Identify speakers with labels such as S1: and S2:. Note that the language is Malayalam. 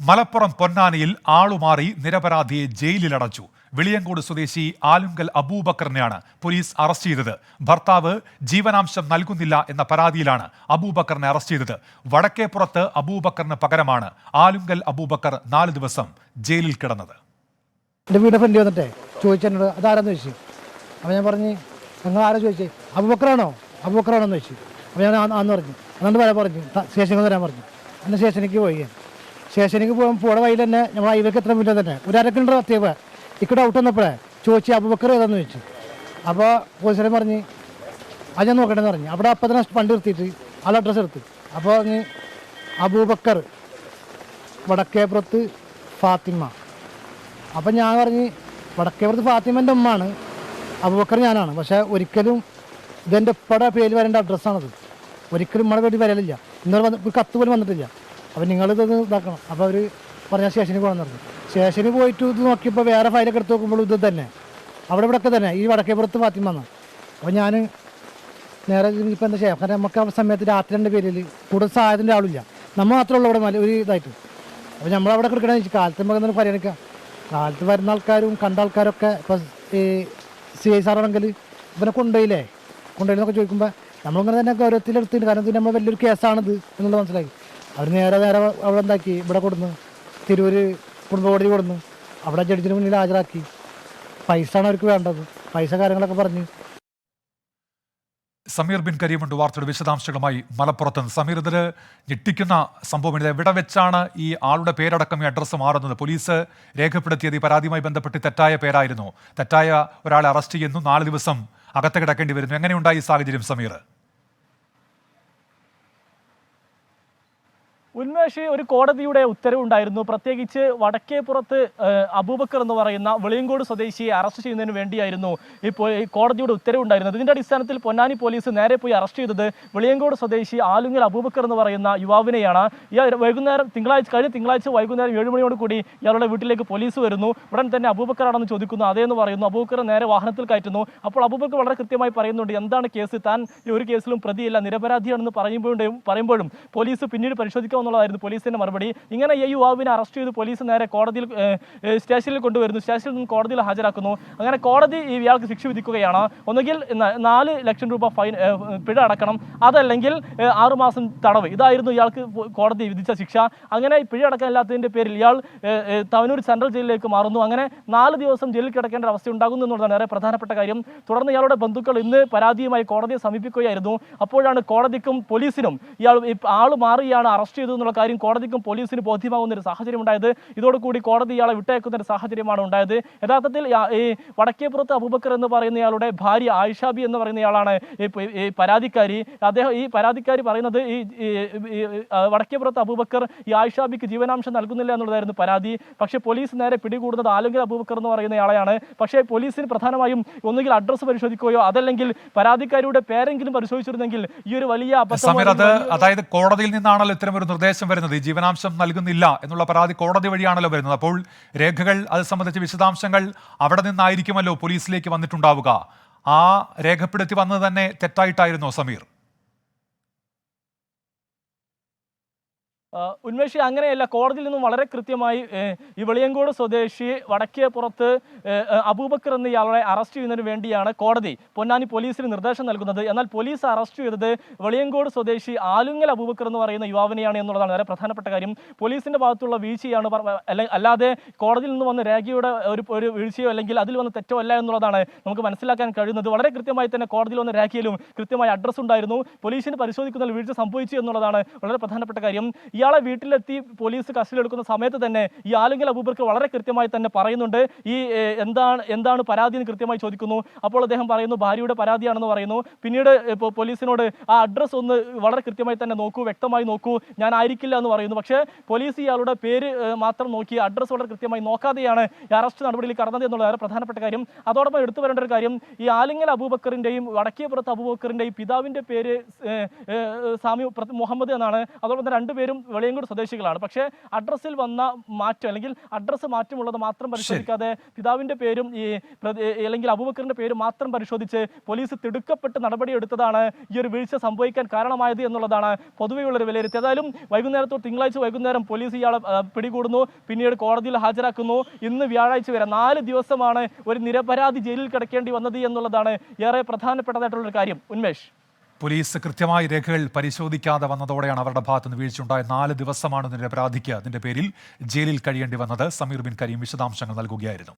S1: മലപ്പുറം പൊന്നാനിയിൽ ആളുമാറി നിരപരാധിയെ ജയിലിലടച്ചു. വിളിയങ്കോട് സ്വദേശി ആലുങ്കൽ അബൂബക്കറിനെയാണ് പോലീസ് അറസ്റ്റ് ചെയ്തത്. ഭർത്താവ് ജീവനാംശം നൽകുന്നില്ല എന്ന പരാതിയിലാണ് അബൂബക്കറിനെ അറസ്റ്റ് ചെയ്തത്. വടക്കേപ്പുറത്ത് അബൂബക്കറിന് പകരമാണ് ആലുങ്കൽ അബൂബക്കർ നാല് ദിവസം ജയിലിൽ കിടന്നത്.
S2: എന്റെ വീടിന്റെ ഫ്രണ്ട് വന്നിട്ടേ ചോദിച്ചെന്നോട് അതാരെന്ന് ചോദിച്ചു? അപ്പോൾ ഞാൻ പറഞ്ഞ് നിങ്ങൾ ആരാ ചോദിച്ചേ? അബൂബക്കറാണോ? അബൂബക്കറാണോ എന്ന് ചോദിച്ചു. അപ്പോൾ ഞാൻ ആന്ന് പറഞ്ഞു അന്നുകൊണ്ട് വരാൻ പറഞ്ഞു സ്റ്റേഷനിൽ വരാൻ പറഞ്ഞു. അന്ന് സ്റ്റേഷനിലേക്ക് പോയി. സ്റ്റേഷനിലേക്ക് പോകാൻ പോണ വഴിയിൽ തന്നെ നമ്മൾ ഹൈവേക്ക് എത്ര മുന്നേ തന്നെ. ഒരു അരക്കിലോമീറ്റർ എത്തിയപ്പോൾ ഇക്ക് ഡൗട്ട് വന്നപ്പോഴേ ചോദിച്ചു അബുബക്കർ ഏതാന്ന് ചോദിച്ചു. അപ്പോൾ പോലീസുകാരൻ പറഞ്ഞ് അത് ഞാൻ നോക്കണമെന്ന് പറഞ്ഞു. അവിടെ അപ്പം തന്നെ പണ്ട് നിർത്തിയിട്ട് ആൾ അഡ്രസ്സ് എടുത്ത്. അപ്പോൾ പറഞ്ഞ് അബൂബക്കർ വടക്കേപ്പുറത്ത് ഫാത്തിമ. അപ്പം ഞാൻ പറഞ്ഞ് വടക്കേപ്പുറത്ത് ഫാത്തിമന്റെ ഉമ്മാണ്. അബൂബക്കർ ഞാനാണ്. പക്ഷേ ഒരിക്കലും ഇതെന്റെ ഉപ്പയുടെ പേര് വരേണ്ട അഡ്രസ്സാണത് ഒരിക്കലും നമ്മുടെ വീട്ടിൽ വരലില്ല. ഇന്നലെ വന്ന് ഒരു കത്ത് പോലും വന്നിട്ടില്ല. അപ്പം നിങ്ങളിത് ഇതാക്കണം. അപ്പോൾ അവർ പറഞ്ഞ സ്റ്റേഷനിൽ പോകണം പറഞ്ഞു. സ്റ്റേഷനിൽ പോയിട്ട് ഇത് നോക്കിയപ്പോൾ വേറെ ഫയലൊക്കെ എടുത്ത് നോക്കുമ്പോൾ ഇത് തന്നെ. അവിടെ ഇവിടെ ഒക്കെ തന്നെ. ഈ വടക്കേപ്പുറത്ത് ഫാത്തിമ എന്നാണ് അപ്പോൾ ഞാൻ നേരെ ഇപ്പം എന്താ ചെയ്യാം? കാരണം നമുക്ക് ആ സമയത്ത് രാത്രി രണ്ട് പേരിൽ കൂടുതൽ സഹായത്തിന്റെ ആളില്ല. നമ്മൾ മാത്രമേ ഉള്ളൂ ഇവിടെ ഒരു ഇതായിട്ട്. അപ്പോൾ നമ്മളവിടെ വെച്ചാൽ കാലത്ത് നമുക്ക് പരിഗണിക്കാം. കാലത്ത് വരുന്ന ആൾക്കാരും കണ്ട ആൾക്കാരൊക്കെ ഇപ്പം ഈ സി ഐ സാറാണെങ്കിൽ ഇവനെ കൊണ്ടുപോയില്ലേ? കൊണ്ടുപോയില്ലെന്നൊക്കെ ചോദിക്കുമ്പോൾ നമ്മളിങ്ങനെ തന്നെ ഗൗരവത്തിലെടുത്തിട്ട് കാരണം നമ്മൾ വലിയൊരു കേസാണിത് എന്നുള്ളത് മനസ്സിലാക്കി അവർ നേരെ നേരെ അവിടെ എന്താക്കി? ഇവിടെ കൊടുന്നു. തിരൂര് കുടുംബ കോടതി കൊടുന്നു. അവിടെ ജഡ്ജിന് മുന്നിൽ ഹാജരാക്കി. പൈസ ആണ് അവർക്ക് വേണ്ടത്. പൈസ കാര്യങ്ങളൊക്കെ പറഞ്ഞ്.
S1: സമീർ ബിൻ കരീമുണ്ട്. വാർത്തയുടെ വിശദാംശങ്ങളുമായി മലപ്പുറത്ത് സമീർ ഇതിൽ ഞെട്ടിക്കുന്ന സംഭവം എവിടെ വെച്ചാണ് ഈ ആളുടെ പേരടക്കം ഈ അഡ്രസ്സ് മാറുന്നത്? പോലീസ് രേഖപ്പെടുത്തിയത് ഈ പരാതിയുമായി ബന്ധപ്പെട്ട് തെറ്റായ പേരായിരുന്നു. തെറ്റായ ഒരാളെ അറസ്റ്റ് ചെയ്യുന്നു. നാല് ദിവസം അകത്ത് കിടക്കേണ്ടി വരുന്നു. എങ്ങനെയുണ്ടായി ഈ സാഹചര്യം സമീർ?
S3: ഉന്മേഷ് ഒരു കോടതിയുടെ ഉത്തരവുണ്ടായിരുന്നു. പ്രത്യേകിച്ച് വടക്കേപ്പുറത്ത് പുറത്ത് അബൂബക്കർ എന്ന് പറയുന്ന വെളിയങ്കോട് സ്വദേശിയെ അറസ്റ്റ് ചെയ്യുന്നതിന് വേണ്ടിയായിരുന്നു ഇപ്പോൾ ഈ കോടതിയുടെ ഉത്തരവുണ്ടായിരുന്നത്. ഇതിന്റെ അടിസ്ഥാനത്തിൽ പൊന്നാനി പോലീസ് നേരെ പോയി അറസ്റ്റ് ചെയ്തത് വെളിയങ്കോട് സ്വദേശി ആലുങ്ങൽ അബൂബക്കർ എന്ന് പറയുന്ന യുവാവിനെയാണ്. ഇയാൾ വൈകുന്നേരം തിങ്കളാഴ്ച കഴിഞ്ഞ തിങ്കളാഴ്ച വൈകുന്നേരം ഏഴ് മണിയോട് കൂടി ഇയാളുടെ വീട്ടിലേക്ക് പോലീസ് വരുന്നു. ഉടൻ തന്നെ അബൂബക്കറാണെന്ന് ചോദിക്കുന്നു. അതേന്ന് പറയുന്നു. അബൂബക്കർ നേരെ വാഹനത്തിൽ കയറ്റുന്നു. അപ്പോൾ അബൂബക്കർ വളരെ കൃത്യമായി പറയുന്നുണ്ട് എന്താണ് കേസ്? താൻ ഒരു കേസിലും പ്രതിയല്ല നിരപരാധിയാണെന്ന് പറയുമ്പോഴും പറയുമ്പോഴും പോലീസ് പിന്നീട് പരിശോധിക്കാമെന്നുള്ളതായിരുന്നു പോലീസിന്റെ മറുപടി. ഇങ്ങനെ ഈ യുവാവിനെ അറസ്റ്റ് ചെയ്ത് പോലീസ് നേരെ കോടതിയിൽ സ്റ്റേഷനിൽ കൊണ്ടുവരുന്നു. സ്റ്റേഷനിൽ നിന്ന് കോടതിയിൽ ഹാജരാക്കുന്നു. അങ്ങനെ കോടതി ഇയാൾക്ക് ശിക്ഷ വിധിക്കുകയാണ്. ഒന്നുകിൽ നാല് ലക്ഷം രൂപ ഫൈൻ പിഴ അടക്കണം. അതല്ലെങ്കിൽ ആറുമാസം തടവ്. ഇതായിരുന്നു ഇയാൾക്ക് കോടതി വിധിച്ച ശിക്ഷ. അങ്ങനെ പിഴ അടക്കാനില്ലാത്തതിന്റെ പേരിൽ ഇയാൾ തവനൂർ സെൻട്രൽ ജയിലിലേക്ക് മാറുന്നു. അങ്ങനെ നാല് ദിവസം ജയിലിൽ കിടക്കേണ്ട അവസ്ഥ ഉണ്ടാകുന്നു എന്നുള്ളതാണ് ഏറെ പ്രധാനപ്പെട്ട കാര്യം. തുടർന്ന് ഇയാളുടെ ബന്ധുക്കൾ ഇന്ന് പരാതിയുമായി കോടതിയെ സമീപിക്കുകയായിരുന്നു. അപ്പോഴാണ് കോടതിക്കും പോലീസിനും ഇയാൾ ആൾ മാറിയാണ് അറസ്റ്റ് ചെയ്തത് എന്നുള്ള കാര്യം കോടതിക്കും പോലീസിന് ബോധ്യമാകുന്ന ഒരു സാഹചര്യം ഉണ്ടായത്. ഇതോടുകൂടി കോടതി ഇയാളെ വിട്ടയക്കുന്ന ഒരു സാഹചര്യമാണ് ഉണ്ടായത്. യഥാർത്ഥത്തിൽ ഈ വടക്കേപ്പുറത്ത് അബൂബക്കർ എന്ന് പറയുന്ന ഇയാളുടെ ഭാര്യ ആയിഷാബി എന്ന് പറയുന്ന ഇയാളാണ് ഈ പരാതിക്കാരി. അദ്ദേഹം ഈ പരാതിക്കാരി പറയുന്നത് ഈ വടക്കേപ്പുറത്ത് അബൂബക്കർ ഈ ആയിഷാബിക്ക് ജീവനാംശം നൽകുന്നില്ല എന്നുള്ളതായിരുന്നു പരാതി. പക്ഷേ പോലീസ് നേരെ പിടികൂടുന്നത് ആലുങ്കൽ അബൂബക്കർ എന്ന് പറയുന്ന ആളെയാണ് പക്ഷേ പോലീസിന് പ്രധാനമായും ഒന്നുകിൽ അഡ്രസ്സ് പരിശോധിക്കുകയോ അതല്ലെങ്കിൽ പരാതിക്കാരിയുടെ പേരെങ്കിലും പരിശോധിച്ചിരുന്നെങ്കിൽ ഈ ഒരു വലിയ അപകടം
S1: സമീർ
S3: വലിയ-
S1: അതായത് കോടതിയിൽ നിന്നാണല്ലോ ഇത്തരം ഒരു നിർദ്ദേശം വരുന്നത് ഈ ജീവനാംശം നൽകുന്നില്ല എന്നുള്ള പരാതി കോടതി വഴിയാണല്ലോ വരുന്നത്. അപ്പോൾ രേഖകൾ അത് സംബന്ധിച്ച വിശദാംശങ്ങൾ അവിടെ നിന്നായിരിക്കുമല്ലോ പോലീസിലേക്ക് വന്നിട്ടുണ്ടാവുക. ആ രേഖപ്പെടുത്തി വന്നത് തന്നെ തെറ്റായിട്ടായിരുന്നോ സമീർ.
S3: ഉന്മേഷി അങ്ങനെയല്ല കോടതിയിൽ നിന്നും വളരെ കൃത്യമായി ഈ വെളിയങ്കോട് സ്വദേശി വടക്കേപ്പുറത്ത് ഏ, ഏ, അബൂബക്കർ എന്ന ഇയാളെ അറസ്റ്റ് ചെയ്യുന്നതിന് വേണ്ടിയാണ് കോടതി പൊന്നാനി പോലീസിന് നിർദ്ദേശം നൽകുന്നത്. എന്നാൽ പോലീസ് അറസ്റ്റ് ചെയ്തത് വെളിയങ്കോട് സ്വദേശി ആലുങ്ങൽ അബൂബക്കർ എന്ന് പറയുന്ന യുവാവിനെയാണ് എന്നുള്ളതാണ് വളരെ പ്രധാനപ്പെട്ട കാര്യം. പോലീസിന്റെ ഭാഗത്തുള്ള വീഴ്ചയാണ് അല്ല- അല്ലാതെ കോടതിയിൽ നിന്ന് വന്ന രേഖയുടെ ഒരു ഒരു വീഴ്ചയോ അല്ലെങ്കിൽ അതിൽ വന്ന തെറ്റോ അല്ല എന്നുള്ളതാണ് നമുക്ക് മനസ്സിലാക്കാൻ കഴിയുന്നത്. വളരെ കൃത്യമായി തന്നെ കോടതിയിൽ വന്ന രേഖയിലും കൃത്യമായ അഡ്രസ്സ് ഉണ്ടായിരുന്നു. പോലീസിന് പരിശോധിക്കുന്നതിൽ വീഴ്ച സംഭവിച്ചു എന്നുള്ളതാണ് വളരെ പ്രധാനപ്പെട്ട കാര്യം. ഇയാളെ വീട്ടിലെത്തി പോലീസ് കസ്റ്റഡി എടുക്കുന്ന സമയത്ത് തന്നെ ഈ ആലുങ്കൽ അബൂബക്കർ വളരെ കൃത്യമായി തന്നെ പറയുന്നുണ്ട്. ഈ എന്താണ് എന്താണ് പരാതി എന്ന് കൃത്യമായി ചോദിക്കുന്നു. അപ്പോൾ അദ്ദേഹം പറയുന്നു ഭാര്യയുടെ പരാതിയാണെന്ന് പറയുന്നു. പിന്നീട് ഇപ്പോൾ പോലീസിനോട് ആ അഡ്രസ്സ് ഒന്ന് വളരെ കൃത്യമായി തന്നെ നോക്കൂ വ്യക്തമായി നോക്കൂ. ഞാൻ ആയിരിക്കില്ല എന്ന് പറയുന്നു. പക്ഷേ പോലീസ് ഇയാളുടെ പേര് മാത്രം നോക്കി അഡ്രസ്സ് വളരെ കൃത്യമായി നോക്കാതെയാണ് ഈ അറസ്റ്റ് നടപടിയിൽ കടന്നത് എന്നുള്ള വളരെ പ്രധാനപ്പെട്ട കാര്യം. അതോടൊപ്പം എടുത്തു വരേണ്ട ഒരു കാര്യം ഈ ആലിങ്ങൽ അബൂബക്കറിന്റെയും വടക്കേപ്പുറത്ത് അബൂബക്കറിന്റെയും പിതാവിന്റെ പേര് സാമി മുഹമ്മദ് എന്നാണ്. അതോടൊപ്പം രണ്ടുപേരും വെളിയങ്കോട് സ്വദേശികളാണ്. പക്ഷേ അഡ്രസ്സിൽ വന്ന മാറ്റം അല്ലെങ്കിൽ അഡ്രസ്സ് മാറ്റമുള്ളത് മാത്രം പരിശോധിക്കാതെ പിതാവിന്റെ പേരും ഈ അല്ലെങ്കിൽ അബൂബക്കറിന്റെ പേരും മാത്രം പരിശോധിച്ച് പോലീസ് തിടുക്കപ്പെട്ട് നടപടിയെടുത്തതാണ് ഈ ഒരു വീഴ്ച സംഭവിക്കാൻ കാരണമായത് എന്നുള്ളതാണ് പൊതുവെയുള്ള ഒരു വിലയിരുത്തൽ. ഏതായാലും വൈകുന്നേരത്തോ തിങ്കളാഴ്ച വൈകുന്നേരം പോലീസ് ഇയാളെ പിടികൂടുന്നു. പിന്നീട് കോടതിയിൽ ഹാജരാക്കുന്നു. ഇന്ന് വ്യാഴാഴ്ച വരെ നാല് ദിവസമാണ് ഒരു നിരപരാധി ജയിലിൽ കിടക്കേണ്ടി വന്നത് എന്നുള്ളതാണ് ഏറെ പ്രധാനപ്പെട്ടതായിട്ടുള്ളൊരു കാര്യം. ഉന്മേഷ്.
S1: പോലീസ് കൃത്യമായി രേഖകൾ പരിശോധിക്കാതെ വന്നതോടെയാണ് അവരുടെ ഭാഗത്തുനിന്ന് വീഴ്ചയുണ്ടായ നാല് ദിവസമാണ് നിരപരാധിക്ക് അതിന്റെ പേരിൽ ജയിലിൽ കഴിയേണ്ടി വന്നത്. സമീർ ബിൻ കരീം വിശദാംശങ്ങൾ നൽകുകയായിരുന്നു.